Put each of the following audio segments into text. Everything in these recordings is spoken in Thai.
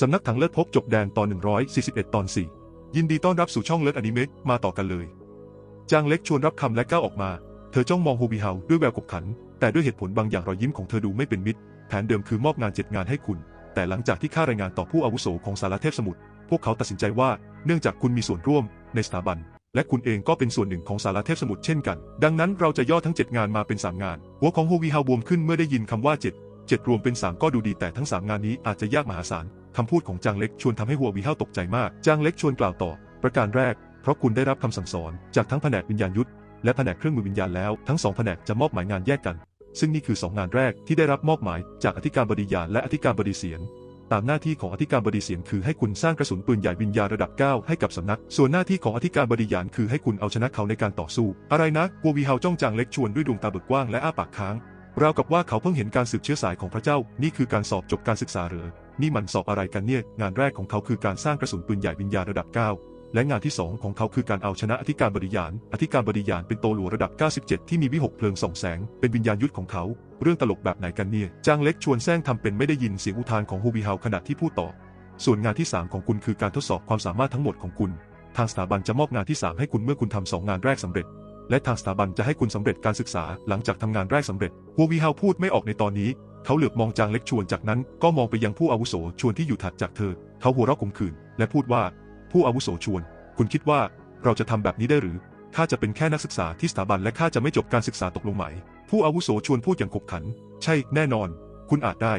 สำนักถังเลิศพบจบแดนตอน 141 ตอน 4 ยินดีต้อนรับสู่ช่องเลิศอนิเมะมาต่อกันเลย จางเล็กชวนรับคำและก้าวออกมา เธอจ้องมองโฮบีเฮาด้วยแววขบขัน แต่ด้วยเหตุผลบางอย่างรอยยิ้มของเธอดูไม่เป็นมิตร แผนเดิมคือมอบงานเจ็ดงานให้คุณ แต่หลังจากที่ข้ารายงานต่อผู้อาวุโสของสารเทพสมุทรพวกเขาตัดสินใจว่าเนื่องจากคุณมีส่วนร่วมในสถาบัน และคุณเองก็เป็นส่วนหนึ่งของสารเทพสมุทรเช่นกัน ดังนั้นเราจะย่อทั้ง 7 งานมาเป็น 3 งาน หัวของโฮวีฮาวบวมขึ้นเมื่อได้ยินคำว่า 7 7 รวมเป็น 3 ก็ดูดีแต่ทั้ง 3 งานนี้อาจจะยากมหาศาล คำพูดของจางเล็กชวนทำให้หัววีเฮาตกใจมาก จางเล็กชวนกล่าวต่อ ประการแรก เพราะคุณได้รับคำสั่งสอนจากทั้งแผนกวิญญาณยุทธและแผนกเครื่องมือวิญญาณแล้ว ทั้งสองแผนกจะมอบหมายงานแยกกัน ซึ่งนี่คือสองงานแรกที่ได้รับมอบหมายจากอธิการบดียาและอธิการบดีเสียนตามหน้าที่ของอธิการบดีเสียนคือให้คุณสร้างกระสุนปืนใหญ่วิญญาณระดับ 9 ให้กับสำนัก ส่วนหน้าที่ของอธิการบดียานคือให้คุณเอาชนะเขาในการต่อสู้ อะไรนะกัววีเฮาจ้องจางเล็กชวนด้วยดวงตาเบิกกว้างและอ้าปากค้าง ราวกับว่าเขาเพิ่งเห็นการสืบเชื้อสายของพระเจ้า นี่คือการสอบจบการศึกษาเหรอนี่มันสอบอะไรกันเนี่ย งานแรกของเขาคือการสร้างกระสุนปืนใหญ่วิญญาณระดับ 9 และงานที่ 2 ของเขาคือการเอาชนะอธิการบดียาน อธิการบดียานเป็นโตหลัวระดับ 97 ที่มีวิหกเพลิงส่องแสง เป็นวิญญาณยุทธของเขา เรื่องตลกแบบไหนกันเนี่ย จางเล็กชวนแซงทำเป็นไม่ได้ยินเสียงอุทานของฮูบีเฮาขณะที่พูดต่อ ส่วนงานที่ 3 ของคุณคือการทดสอบความสามารถทั้งหมดของคุณ ทางสถาบันจะมอบงานที่ 3 ให้คุณเมื่อคุณทำสองงานแรกสำเร็จ และทางสถาบันจะให้คุณสำเร็จการศึกษาหลังจากทำงานแรกสำเร็จฮัววีฮาพูดไม่ออกในตอนนี้ เขาเหลือบมองจางเล็กชวนจากนั้นก็มองไปยังผู้อาวุโสชวนที่อยู่ถัดจากเธอ เขาหัวเราะขมขื่นและพูดว่า ผู้อาวุโสชวน คุณคิดว่าเราจะทำแบบนี้ได้หรือข้าจะเป็นแค่นักศึกษาที่สถาบันและข้าจะไม่จบการศึกษาตกลงไหม ผู้อาวุโสชวนพูดอย่างขบขัน ใช่แน่นอน คุณอาจได้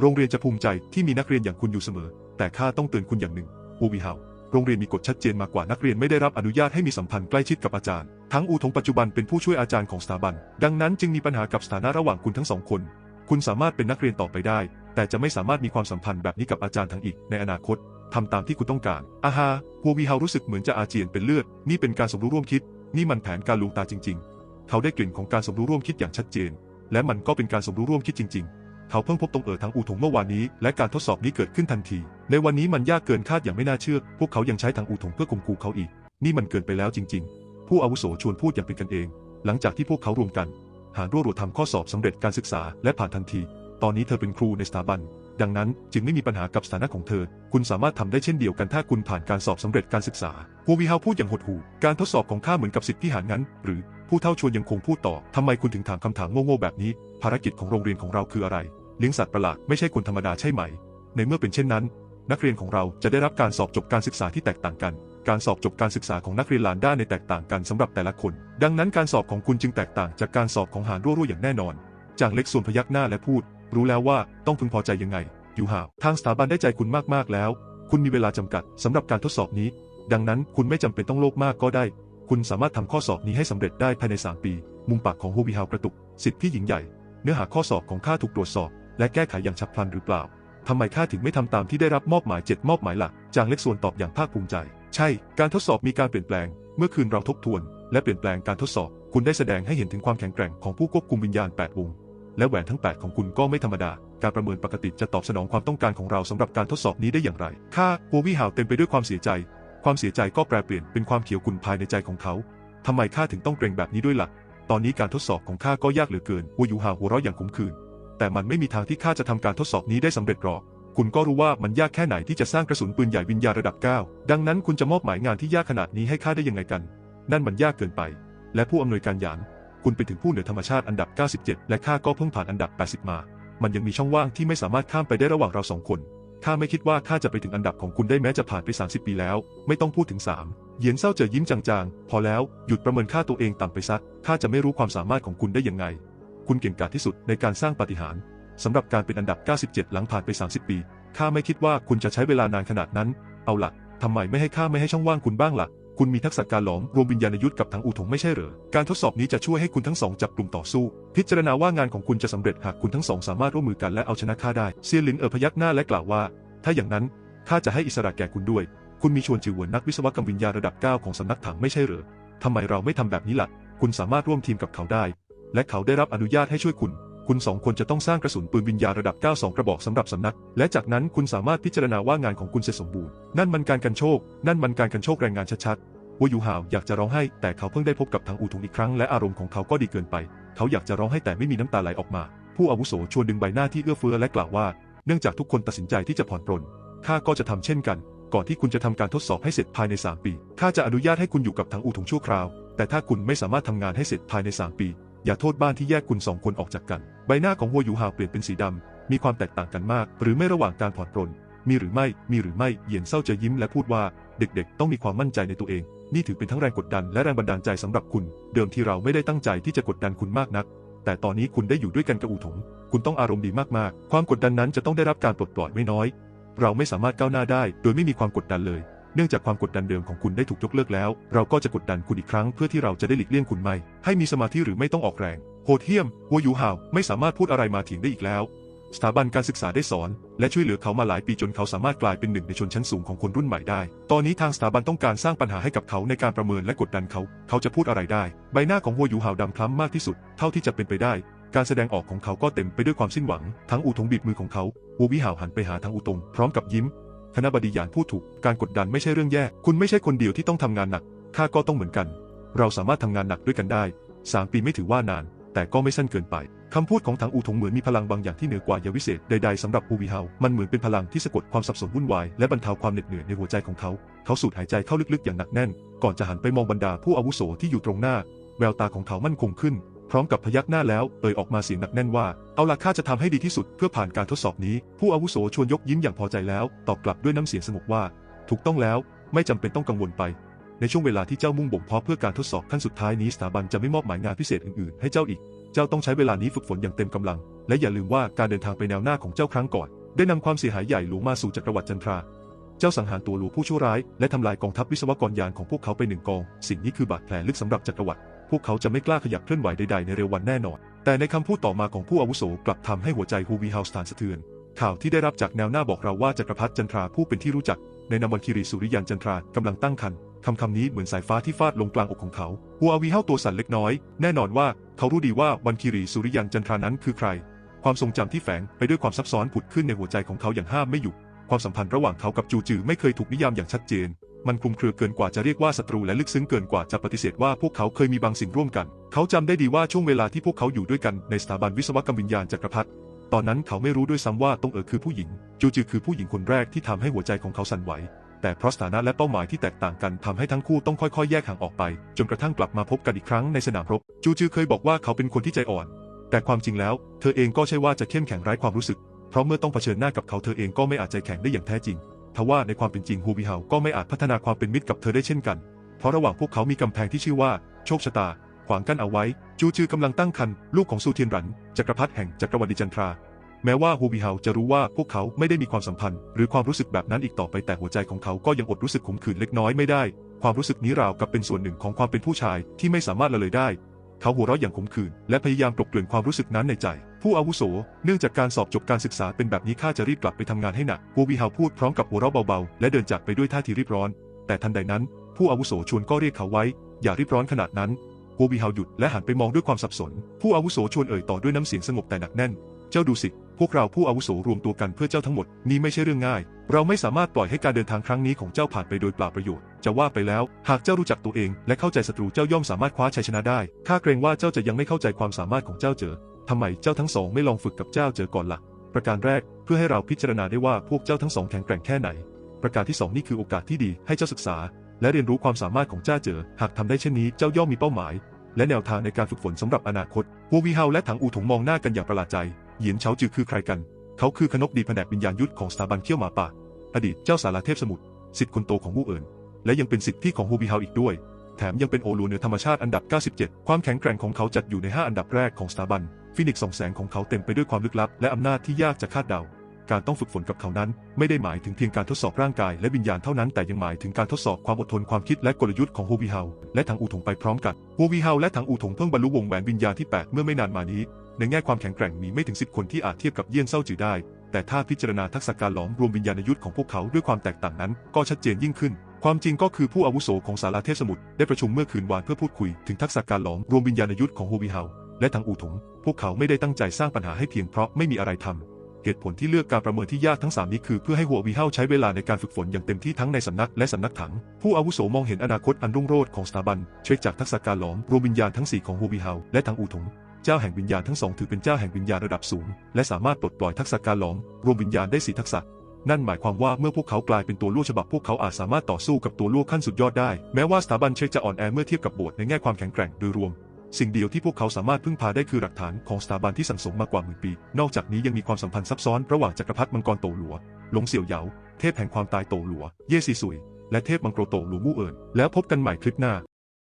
โรงเรียนจะภูมิใจที่มีนักเรียนอย่างคุณอยู่เสมอ แต่ข้าต้องเตือนคุณอย่างหนึ่งอูวีฮาโรงเรียนมีกฎชัดเจนมากกว่านักเรียนไม่ได้รับอนุญาตให้มีสัมพันธ์ใกล้ชิดกับอาจารย์ ทั้งอูทงปัจจุบันเป็นผู้ช่วยอาจารย์ของสถาบัน ดังนั้นจึงมีปัญหากับสถานะระหว่างคุณทั้งสองคน คุณสามารถเป็นนักเรียนต่อไปได้ แต่จะไม่สามารถมีความสัมพันธ์แบบนี้กับอาจารย์ทั้งอีก ในอนาคตทำตามที่คุณต้องการอาฮาฮัววีเฮารู้สึกเหมือนจะอาเจียนเป็นเลือด นี่เป็นการสมรู้ร่วมคิด นี่มันแผนการลวงตาจริง ๆ เขาได้กลิ่นของการสมรู้ร่วมคิดอย่างชัดเจน และมันก็เป็นการสมรู้ร่วมคิดจริง ๆ เขาเพิ่งพบตรงเอ๋อทังอูถงเมื่อวานนี้ และการทดสอบนี้เกิดขึ้นทันที ในวันนี้มันยากเกินคาดอย่างไม่น่าเชื่อ พวกเขายังใช้ทางอูถงเพื่อข่มขู่เขาอีก นี่มันเกินไปแล้วจริง ๆ ผู้อาวุโสชวนพูดอย่างเป็นกันเอง หลังจากที่พวกเขารวมกัน หารวบรวมทำข้อสอบสำเร็จการศึกษาและผ่านทันที ตอนนี้เธอเป็นครูในสถาบัน ดังนั้นจึงไม่มีปัญหากับสถานะของเธอ คุณสามารถทำได้เช่นเดียวกันถ้าคุณผ่านการสอบสำเร็จการศึกษาฮัววีฮาพูดอย่างหดหู่การทดสอบของข้าเหมือนกับสิทธิพิหารงั้น หรือ ผู้เท่าชวนยังคงพูดต่อ ทำไมคุณถึงถามคำถามโง่ๆแบบนี้ ภารกิจของโรงเรียนของเราคืออะไร เลี้ยงสัตว์ประหลาดไม่ใช่คนธรรมดาใช่ไหม ในเมื่อเป็นเช่นนั้น นักเรียนของเราจะได้รับการสอบจบการศึกษาที่แตกต่างกัน การสอบจบการศึกษาของนักเรียนหลานด้านในแตกต่างกันสำหรับแต่ละคน ดังนั้นการสอบของคุณจึงแตกต่างจากการสอบของหารรั่วๆอย่างแน่นอน จางเล็กส่วนพยักหน้าและพูด รู้แล้วว่าต้องพึงพอใจยังไงยูฮาวทางสถาบันได้ใจคุณมากๆแล้ว คุณมีเวลาจำกัดสำหรับการทดสอบนี้ ดังนั้นคุณไม่จำเป็นต้องโลภมากก็ได้ คุณสามารถทำข้อสอบนี้ให้สำเร็จได้ภายใน 3 ปี มุมปากของโฮบีฮาวกระตุก สิทธิพี่หญิงใหญ่ เนื้อหาข้อสอบของข้าถูกตรวจสอบ และแก้ไขอย่างฉับพลันหรือเปล่าทำไมข้าถึงไม่ทำตามที่ได้รับมอบหมายเจ็ดมอบหมายหลัก จางเล็กส่วนตอบอย่างภาคภูมิใจ ใช่ การทดสอบมีการเปลี่ยนแปลง เมื่อคืนเราทบทวน และเปลี่ยนแปลงการทดสอบ คุณได้แสดงให้เห็นถึงความแข็งแกร่งของผู้ควบคุมวิญญาณ 8 วง และแหวนทั้ง 8 ของคุณก็ไม่ธรรมดา การประเมินปกติจะตอบสนองความต้องการของเราสำหรับการทดสอบนี้ได้อย่างไรข้าโฮวี่ฮาวเต็มไปด้วยความเสียใจ ความเสียใจก็แปรเปลี่ยนเป็นความเขียวขุ่นภายในใจของเขา ทำไมข้าถึงต้องเกรงแบบนี้ด้วยล่ะ ตอนนี้การทดสอบของข้าก็ยากเหลือเกินวัวยูฮาหัวเราะอย่างขมขื่น แต่มันไม่มีทางที่ข้าจะทำการทดสอบนี้ได้สำเร็จหรอก คุณก็รู้ว่ามันยากแค่ไหนที่จะสร้างกระสุนปืนใหญ่วิญญาณระดับ 9 ดังนั้นคุณจะมอบหมายงานที่ยากขนาดนี้ให้ข้าได้ยังไงกัน นั่นมันยากเกินไป และผู้อำนวยการยาน คุณเป็นถึงผู้เหนือธรรมชาติอันดับ 97 และข้าก็เพิ่งผ่านอันดับ 80 มา มันยังมีช่องว่างที่ไม่สามารถข้ามไปได้ระหว่างเราสองคน ข้าไม่คิดว่าข้าจะไปถึงอันดับของคุณได้แม้จะผ่านไป 30 ปีแล้ว ไม่ต้องพูดถึง3เหยียนเศร้าเจอยิ้มจางๆ พอแล้วหยุดประเมินค่าตัวเองต่ำไปซักข้าจะไม่รู้ความสามารถของคุณได้ยังไง คุณเก่งกาจที่สุดในการสร้างปาฏิหาริย์สำหรับการเป็นอันดับ 97 หลังผ่านไป 30 ปีข้าไม่คิดว่าคุณจะใช้เวลานานขนาดนั้น เอาล่ะทำไมไม่ให้ข้าไม่ให้ช่องว่างคุณบ้างล่ะ คุณมีทักษะการหลอมรวมวิญญาณยุทธกับทั้งอูถงไม่ใช่เหรอ การทดสอบนี้จะช่วยให้คุณทั้งสองจับกลุ่มต่อสู้ พิจารณาว่างานของคุณจะสำเร็จหากคุณทั้งสองสามารถร่วมมือกันและเอาชนะข้าได้ เซียนหลินเอ๋อพยักหน้าและกล่าวว่า ถ้าอย่างนั้นข้าจะให้อิสระแก่คุณด้วย คุณมีชวนจิวเหวินนักวิศวกรรมวิญญาณระดับ9ของสำนักถังไม่ใช่เหรอทำไมเราไม่ทำแบบนี้ล่ะ คุณสามารถร่วมทีมกับเขาได้ และเขาได้รับอนุญาตให้ช่วยคุณ คุณสองคนจะต้องสร้างกระสุนปืนวิญญาระดับ 9 2 กระบอกสำหรับสำนัก และจากนั้นคุณสามารถพิจารณาว่างานของคุณเสร็จสมบูรณ์ นั่นมันการกันโชค นั่นมันการกันโชคแรงงานชัดๆวัวยูหาวอยากจะร้องไห้ แต่เขาเพิ่งได้พบกับทางอูทุงอีกครั้งและอารมณ์ของเขาก็ดีเกินไป เขาอยากจะร้องไห้แต่ไม่มีน้ำตาไหลออกมา ผู้อาวุโสชวนดึงใบหน้าที่เอื้อเฟื้อและกล่าวว่า เนื่องจากทุกคนตัดสินใจที่จะผ่อนปรนข้าก็จะทำเช่นกัน ก่อนที่คุณจะทำการทดสอบให้เสร็จภายใน 3 ปีข้าจะอนุญาตให้คุณอยู่กับถังอูถงชั่วคราว แต่ถ้าคุณไม่สามารถทำงานให้เสร็จภายใน 3 ปี อย่าโทษบ้านที่แยกคุณสองคนออกจากกัน ใบหน้าของหัวหยูฮาวเปลี่ยนเป็นสีดำ มีความแตกต่างกันมาก หรือไม่ระหว่างการผ่อนปรน มีหรือไม่ มีหรือไม่ เหยียนเศร้าจะยิ้มและพูดว่า เด็กๆ ต้องมีความมั่นใจในตัวเอง นี่ถือเป็นทั้งแรงกดดันและแรงบันดาลใจสำหรับคุณ เดิมที่เราไม่ได้ตั้งใจที่จะกดดันคุณมากนัก แต่ตอนนี้คุณได้อยู่ด้วยกันกับอูถง คุณต้องอารมณ์ดีมากๆ ความกดดันนั้นจะต้องได้รับการปลดปล่อยไม่น้อย เราไม่สามารถก้าวหน้าได้ โดยไม่มีความกดดันเลย เนื่องจากความกดดันเดิมของคุณได้ถูกยกเลิกแล้ว เราก็จะกดดันคุณอีกครั้งเพื่อที่เราจะได้หลีกเลี่ยงคุณไม่ ให้มีสมาธิหรือไม่ต้องออกแรง โหดเหี้ยมหัวหยูห่าวไม่สามารถพูดอะไรมาเถียงได้อีกแล้ว สถาบันการศึกษาได้สอน และช่วยเหลือเขามาหลายปีจนเขาสามารถกลายเป็นหนึ่งในชนชั้นสูงของคนรุ่นใหม่ได้ ตอนนี้ทางสถาบันต้องการสร้างปัญหาให้กับเขาในการประเมินและกดดันเขา เขาจะพูดอะไรได้ ใบหน้าของหัวหยูห่าวดำคล้ำมากที่สุด เท่าที่จะเป็นไปได้ การแสดงออกของเขาก็เต็มไปด้วยความสิ้นหวัง ทั้งอูทงบีบมือของเขาหัววิห่าวหันไปหาทางอูตงพร้อมกับยิ้มคณะบดีหยานพูดถูก การกดดันไม่ใช่เรื่องแย่ คุณไม่ใช่คนเดียวที่ต้องทำงานหนักข้าก็ต้องเหมือนกัน เราสามารถทำงานหนักด้วยกันได้สามปีไม่ถือว่านาน แต่ก็ไม่สั้นเกินไป คำพูดของถังอูถงเหมือนมีพลังบางอย่างที่เหนือกว่ายาวิเศษใดๆสำหรับฮูวีเฮา มันเหมือนเป็นพลังที่สะกดความสับสนวุ่นวายและบรรเทาความเหน็ดเหนื่อยในหัวใจของเขา เขาสูดหายใจเข้าลึกๆอย่างหนักแน่น ก่อนจะหันไปมองบรรดาผู้อาวุโสที่อยู่ตรงหน้า แววตาของเขามั่นคงขึ้น พร้อมกับพยักหน้าแล้วเอ่ยออกมาเสียงหนักแน่นว่า เอาล่ะข้าจะทำให้ดีที่สุดเพื่อผ่านการทดสอบนี้ ผู้อาวุโสชวนยกยิ้มอย่างพอใจแล้ว ตอบกลับด้วยน้ำเสียงสงบว่า ถูกต้องแล้ว ไม่จำเป็นต้องกังวลไป ในช่วงเวลาที่เจ้ามุ่งบ่มเพาะเพื่อการทดสอบขั้นสุดท้ายนี้สถาบันจะไม่มอบหมายงานพิเศษอื่นๆ ให้เจ้าอีก เจ้าต้องใช้เวลานี้ฝึกฝนอย่างเต็มกำลัง และอย่าลืมว่าการเดินทางไปแนวหน้าของเจ้าครั้งก่อน ได้นำความเสียหายใหญ่หลวงมาสู่จักรวรรดิจันทรา เจ้าสังหารตัวหลวงผู้ชั่วร้าย และทำลายกองทัพวิศวกรยานของพวกเขาไปหนึ่งกอง สิ่งนี้คือบาดแผลลึกสำหรับจักรวรรดิ พวกเขาจะไม่กล้าขยับเคลื่อนไหวใดๆในเร็ววันแน่นอน แต่ในคำพูดต่อมาของผู้อาวุโสกลับทำให้หัวใจฮูวีเฮาสถานสะเทือน ข่าวที่ได้รับจากแนวหน้าบอกเราว่าจักรพรรดิจันทราผู้เป็นที่รู้จัก ในนามวันคิริสุริยันจันทรากำลังตั้งครรภ์ คำคำนี้เหมือนสายฟ้าที่ฟาดลงกลางอกของเขาหัวอาวีเฮาตัวสั่นเล็กน้อย แน่นอนว่าเขารู้ดีว่าวันคิริสุริยันจันทรานั้นคือใคร ความทรงจำที่แฝงไปด้วยความซับซ้อนผุดขึ้นในหัวใจของเขาอย่างห้ามไม่อยู่ ความสัมพันธ์ระหว่างเขากับจูจือไม่เคยถูกนิยามอย่างชัดเจน มันคลุมเครือเกินกว่าจะเรียกว่าศัตรูและลึกซึ้งเกินกว่าจะปฏิเสธว่าพวกเขาเคยมีบางสิ่งร่วมกัน เขาจำได้ดีว่าช่วงเวลาที่พวกเขาอยู่ด้วยกันในสถาบันวิศวกรรมวิญญาณจักรพรรดิตอนนั้นเขาไม่รู้ด้วยซ้ำว่าตงเอ๋อคือผู้หญิง จูจือคือผู้หญิงคนแรกที่ทำให้หัวใจของเขาสั่นไหว แต่เพราะสถานะและเป้าหมายที่แตกต่างกันทำให้ทั้งคู่ต้องค่อยๆ แยกห่างออกไป จนกระทั่งกลับมาพบกันอีกครั้งในสนามรบ จูจือเคยบอกว่าเขาเป็นคนที่ใจอ่อน แต่ความจริงแล้ว เธอเองก็ใช่ว่าจะเข้มแข็งไร้ความรู้สึก เพราะเมื่อต้องเผชิญหน้ากับเขาเธอเองก็ไม่อาจใจแข็งได้อย่างแท้จริงทว่าในความเป็นจริงฮูบิเฮาก็ไม่อาจพัฒนาความเป็นมิตรกับเธอได้เช่นกัน เพราะระหว่างพวกเขามีกำแพงที่ชื่อว่า โชคชะตา ขวางกั้นเอาไว้ จูจือกำลังตั้งครรภ์ลูกของซูเทียนหรันจักรพรรดิแห่งจักรวรรดิจันทรา แม้ว่าฮูบิเฮาจะรู้ว่าพวกเขาไม่ได้มีความสัมพันธ์ หรือความรู้สึกแบบนั้นอีกต่อไปแต่หัวใจของเขาก็ยังอดรู้สึกขมขื่นเล็กน้อยไม่ได้ ความรู้สึกนี้ราวกับเป็นส่วนหนึ่งของความเป็นผู้ชายที่ไม่สามารถละเลยได้ เขาหัวเราะอย่างขมขื่นและพยายามกลบเกลื่อนความรู้สึกนั้นในใจ ผู้อาวุโส เนื่องจากการสอบจบการศึกษาเป็นแบบนี้ข้าจะรีบกลับไปทำงานให้หนักฮูบิเฮาพูดพร้อมกับหัวเราะเบาๆและเดินจากไปด้วยท่าทีรีบร้อน แต่ทันใดนั้น ผู้อาวุโสชวนก็เรียกเขาไว้ อย่ารีบร้อนขนาดนั้นฮูบิเฮาหยุดและหันไปมองด้วยความสับสน ผู้อาวุโสชวนเอ่ยต่อด้วยน้ำเสียงสงบแต่หนักแน่น เจ้าดูสิ พวกเราผู้อาวุโสรวมตัวกันเพื่อเจ้าทั้งหมด นี่ไม่ใช่เรื่องง่าย เราไม่สามารถปล่อยให้การเดินทางครั้งนี้ของเจ้าผ่านไปโดยเปล่าประโยชน์ จะว่าไปแล้ว หากเจ้ารู้จักตัวเอง และเข้าใจศัตรูเจ้าย่อมสามารถคว้าชัยชนะได้ ข้าเกรงว่าเจ้าจะยังไม่เข้าใจความสามารถของเจ้าเจอทำไมเจ้าทั้งสองไม่ลองฝึกกับเจ้าเจอก่อนล่ะ ประการแรกเพื่อให้เราพิจารณาได้ว่าพวกเจ้าทั้งสองแข็งแกร่งแค่ไหน ประการที่สองนี่คือโอกาสที่ดีให้เจ้าศึกษา และเรียนรู้ความสามารถของเจ้าเจอ หากทำได้เช่นนี้เจ้าย่อมมีเป้าหมาย และแนวทางในการฝึกฝนสำหรับอนาคตวัววีเฮาและถังอูถงมองหน้ากันอย่างประหลาดใจ เหยียนเฉาจือคือใครกัน เขาคือขนกดีแผนกวิญญาณยุทธของสถาบันเขี้ยวหมาป่า อดีตเจ้าสาราเทพสมุทรสิทธิ์คนโตของวูเอินและยังเป็นสิทธิ์พี่ของฮูบีเฮาอีกด้วย แถมยังเป็นโอลูเหนือธรรมชาติอันดับ 97 ความแข็งแกร่งของเขาจัดอยู่ใน 5 อันดับแรกของสถาบันฟินิกซ์สองแสงของเขาเต็มไปด้วยความลึกลับ และอำนาจที่ยากจะคาดเดา การต้องฝึกฝนกับเขานั้น ไม่ได้หมายถึงเพียงการทดสอบร่างกายและวิญญาณเท่านั้นแต่ยังหมายถึงการทดสอบความอดทนความคิดและกลยุทธ์ของฮูบีเฮาและถังอูถงไปพร้อมกันฮูบีเฮาและถังอูถงเพิ่งบรรลุวงแหวนวิญญาณที่แปดเมื่อไม่นานมานี้ ในแง่ความแข็งแกร่งมีไม่ถึงสิบคนที่อาจเทียบกับเยี่ยนเศร้าจือได้ แต่ถ้าพิจารณาทักษะการหลอมรวมวิญญาณยุทธของพวกเขาด้วยความแตกต่างนั้น ก็ชัดเจนยิ่งขึ้น ความจริงก็คือผู้อาวุโสของสาราเทพสมุทรได้ประชุมเมื่อคืนวานเพื่อพูดคุย ถึงทักษะการหลอมรวมวิญญาณยุทธของฮูบีเฮาและทางอูถงพวกเขาไม่ได้ตั้งใจสร้างปัญหาให้เพียงเพราะไม่มีอะไรทำเหตุผลที่เลือกการประเมินที่ยากทั้งสามนี้คือเพื่อให้หัววีเฮาใช้เวลาในการฝึกฝนอย่างเต็มที่ทั้งในสำนักและสำนักถัง ผู้อาวุโสมองเห็นอนาคตอันรุ่งโรจน์ของสถาบัน เช็คจากทักษะการหลอมรวมวิญญาณทั้งสี่ของหัววีเฮาและทางอูถง เจ้าแห่งวิญญาณทั้งสองถือเป็นเจ้าแห่งวิญญาณระดับสูง และสามารถปลดปล่อยทักษะการหลอมรวมวิญญาณได้สี่ทักษะ นั่นหมายความว่าเมื่อพวกเขากลายเป็นตัวลู่ฉบับพวกเขาอาจสามารถต่อสู้กับตัวลู่ขั้นสุดยอดได้ แม้ว่าสถาบันเชจะอ่อนแอเมื่อเทียบกับบสถ์ในแง่ความแข็งแกร่งโดยรวม สิ่งเดียวที่พวกเขาสามารถพึ่งพาได้คือหลักฐานของสถาบันที่สั่งสมมากว่าหมื่นปี นอกจากนี้ยังมีความสัมพันธ์ซับซ้อนระหว่างจักรพรรดิมังกรโตหลัว หลงเสี่ยวเหยาเทพแห่งความตายโตหลัว เย่ซีซุย และเทพมังกรโตหลัวมู่เอินแล้วพบกันใหม่คลิปหน้า